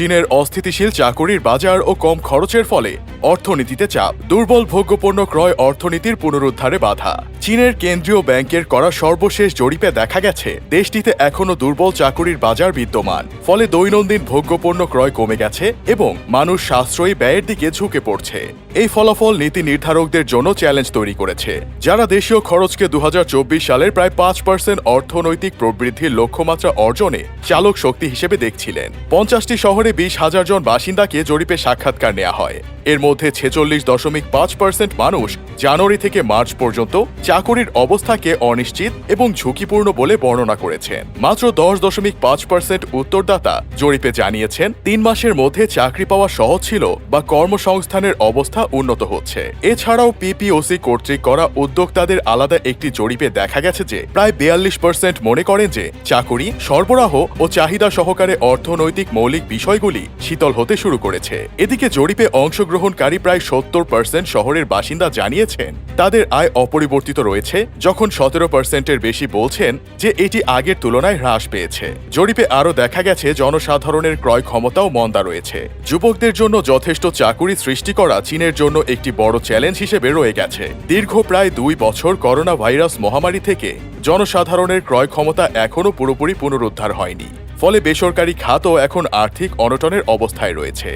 চীনের অস্থিতিশীল চাকরির বাজার ও কম খরচের ফলে অর্থনীতিতে চাপ। দুর্বল ভোগ্যপণ্য ক্রয় অর্থনীতির পুনরুদ্ধারে বাধা। চীনের কেন্দ্রীয় ব্যাংকের করা সর্বশেষ জরিপে দেখা গেছে, দেশটিতে এখনও দুর্বল চাকুরির বাজার বিদ্যমান। ফলে দৈনন্দিন ভোগ্যপণ্য ক্রয় কমে গেছে এবং মানুষ সাশ্রয়ী ব্যয়ের দিকে ঝুঁকে পড়ছে। এই ফলাফল নীতি নির্ধারকদের জন্য চ্যালেঞ্জ তৈরি করেছে, যারা দেশীয় খরচকে দু হাজার চব্বিশ সালের প্রায় পাঁচ পার্সেন্ট অর্থনৈতিক প্রবৃদ্ধির লক্ষ্যমাত্রা অর্জনে চালক শক্তি হিসেবে দেখছিলেন। পঞ্চাশটি শহরে বিশ হাজার জন বাসিন্দাকে জরিপে সাক্ষাৎকার নেওয়া হয়। এর মধ্যে ছেচল্লিশ দশমিক পাঁচ পার্সেন্ট মানুষ জানুয়ারি থেকে মার্চ পর্যন্ত চাকরির অবস্থাকে অনিশ্চিত এবং ঝুঁকিপূর্ণ বলে বর্ণনা করেছেন। মাত্র দশ দশমিক পাঁচ পার্সেন্ট উত্তরদাতা জরিপে জানিয়েছেন, তিন মাসের মধ্যে চাকরি পাওয়া সহজ ছিল বা কর্মসংস্থানের অবস্থা উন্নত হচ্ছে। এছাড়াও পিপিওসি কর্তৃক করা উদ্যোক্তাদের আলাদা একটি জরিপে দেখা গেছে যে, প্রায় বিয়াল্লিশ পার্সেন্ট মনে করেন যে, চাকুরি, সরবরাহ ও চাহিদা সহকারে অর্থনৈতিক মৌলিক বিষয়গুলি শীতল হতে শুরু করেছে। এদিকে জরিপে অংশগ্রহণকারী প্রায় সত্তর পার্সেন্ট শহরের বাসিন্দা জানিয়েছেন। তাদের আয় অপরিবর্তিত রয়েছে, যখন সতেরো পার্সেন্টের বেশি বলছেন যে এটি আগের তুলনায় হ্রাস পেয়েছে। জরিপে আরও দেখা গেছে, জনসাধারণের ক্রয় ক্ষমতাও মন্দা রয়েছে। যুবকদের জন্য যথেষ্ট চাকুরি সৃষ্টি করা চীনের জন্য একটি বড় চ্যালেঞ্জ হিসেবে রয়ে গেছে। দীর্ঘ প্রায় দুই বছর করোনা ভাইরাস মহামারী থেকে জনসাধারণের ক্রয় ক্ষমতা এখনও পুরোপুরি পুনরুদ্ধার হয়নি। ফলে বেসরকারি খাতও এখন আর্থিক অনটনের অবস্থায় রয়েছে।